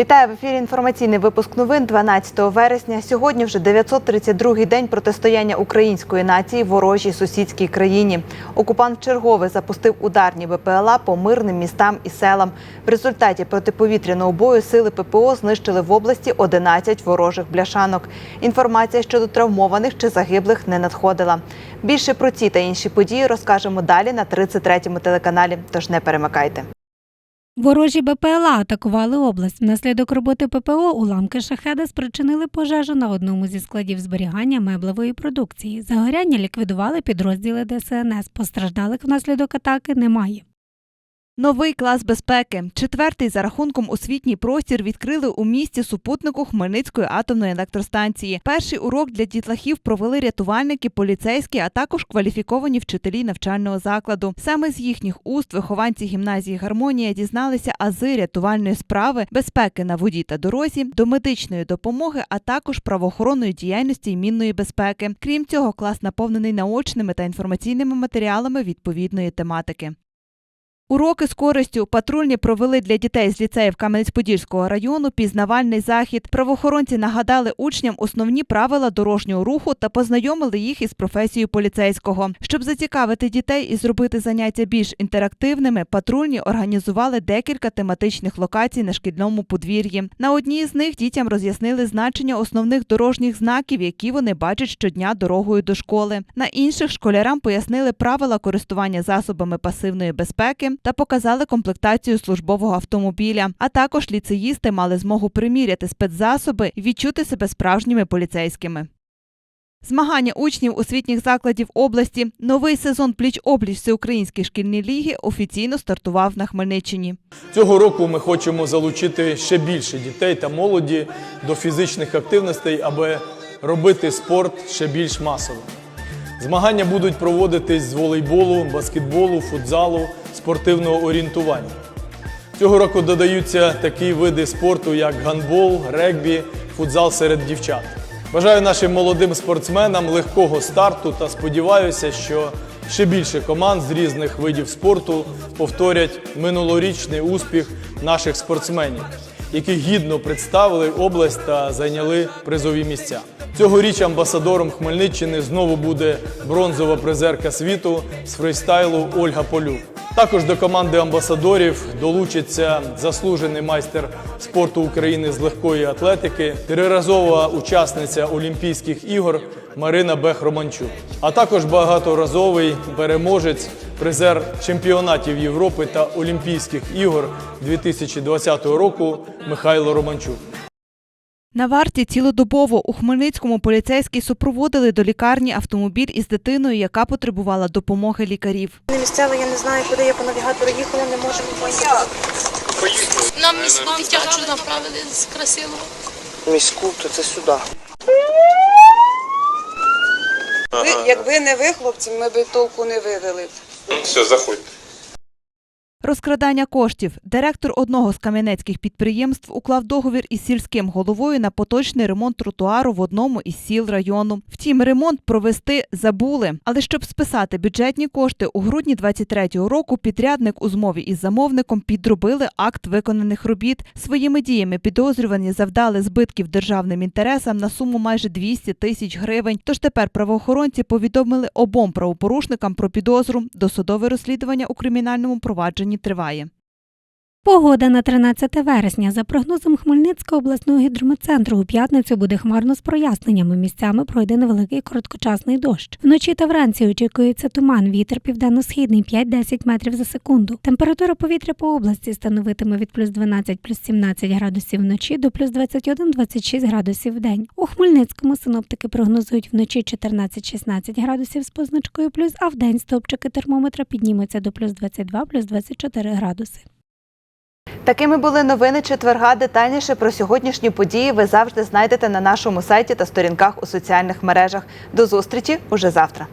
Вітаю в ефірі. Інформаційний випуск новин 12 вересня. Сьогодні вже 932-й день протистояння української нації ворожій сусідській країні. Окупант чергове запустив ударні БПЛА по мирним містам і селам. В результаті протиповітряного бою сили ППО знищили в області 11 ворожих бляшанок. Інформація щодо травмованих чи загиблих не надходила. Більше про ці та інші події розкажемо далі на 33-му телеканалі. Тож не перемикайте. Ворожі БПЛА атакували область. Внаслідок роботи ППО уламки шахеда спричинили пожежу на одному зі складів зберігання меблевої продукції. Загоряння ліквідували підрозділи ДСНС. Постраждалих внаслідок атаки немає. Новий клас безпеки. Четвертий за рахунком освітній простір відкрили у місті супутнику Хмельницької атомної електростанції. Перший урок для дітлахів провели рятувальники, поліцейські, а також кваліфіковані вчителі навчального закладу. Саме з їхніх уст вихованці гімназії Гармонія дізналися ази рятувальної справи, безпеки на воді та дорозі, до медичної допомоги, а також правоохоронної діяльності і мінної безпеки. Крім цього, клас наповнений наочними та інформаційними матеріалами відповідної тематики. Уроки з користю патрульні провели для дітей з ліцеїв Кам'янець-Подільського району пізнавальний захід. Правоохоронці нагадали учням основні правила дорожнього руху та познайомили їх із професією поліцейського. Щоб зацікавити дітей і зробити заняття більш інтерактивними, патрульні організували декілька тематичних локацій на шкільному подвір'ї. На одній з них дітям роз'яснили значення основних дорожніх знаків, які вони бачать щодня дорогою до школи. На інших школярам пояснили правила користування засобами пасивної безпеки та показали комплектацію службового автомобіля. А також ліцеїсти мали змогу приміряти спецзасоби і відчути себе справжніми поліцейськими. Змагання учнів освітніх закладів області. Новий сезон пліч-опліч Всеукраїнської шкільні ліги офіційно стартував на Хмельниччині. Цього року ми хочемо залучити ще більше дітей та молоді до фізичних активностей, аби робити спорт ще більш масовим. Змагання будуть проводитись з волейболу, баскетболу, футзалу, спортивного орієнтування. Цього року додаються такі види спорту, як гандбол, регбі, футзал серед дівчат. Бажаю нашим молодим спортсменам легкого старту та сподіваюся, що ще більше команд з різних видів спорту повторять минулорічний успіх наших спортсменів, які гідно представили область та зайняли призові місця. Цьогоріч амбасадором Хмельниччини знову буде бронзова призерка світу з фристайлу Ольга Полюк. Також до команди амбасадорів долучиться заслужений майстер спорту України з легкої атлетики, триразова учасниця Олімпійських ігор Марина Бех-Романчук, а також багаторазовий переможець, призер чемпіонатів Європи та Олімпійських ігор 2020 року Михайло Романчук. На варті цілодобово у Хмельницькому поліцейські супроводили до лікарні автомобіль із дитиною, яка потребувала допомоги лікарів. Не місцева, я не знаю, куди я по навігатору їхала, не можемо поїхати. Нам міську дитячу направили з Красилова. Міську, то це сюди. Ви, якби не ви, хлопці, ми б толку не вивели. Все, заходьте. Розкрадання коштів. Директор одного з кам'янецьких підприємств уклав договір із сільським головою на поточний ремонт тротуару в одному із сіл району. Втім, ремонт провести забули. Але щоб списати бюджетні кошти, у грудні 23-го року підрядник у змові із замовником підробили акт виконаних робіт. Своїми діями підозрювані завдали збитків державним інтересам на суму майже 200 тисяч гривень. Тож тепер правоохоронці повідомили обом правопорушникам про підозру. Досудове розслідування у кримінальному провадженні триває. Погода на 13 вересня. За прогнозом Хмельницького обласного гідрометцентру у п'ятницю буде хмарно з проясненнями. Місцями пройде невеликий короткочасний дощ. Вночі та вранці очікується туман. Вітер південно-східний 5-10 метрів за секунду. Температура повітря по області становитиме від плюс 12 плюс 17 градусів вночі до плюс 21-26 градусів в день. У Хмельницькому синоптики прогнозують вночі 14-16 градусів з позначкою плюс, а в день стовпчики термометра піднімуться до плюс 22 плюс 24 градуси. Такими були новини четверга. Детальніше про сьогоднішні події ви завжди знайдете на нашому сайті та сторінках у соціальних мережах. До зустрічі уже завтра.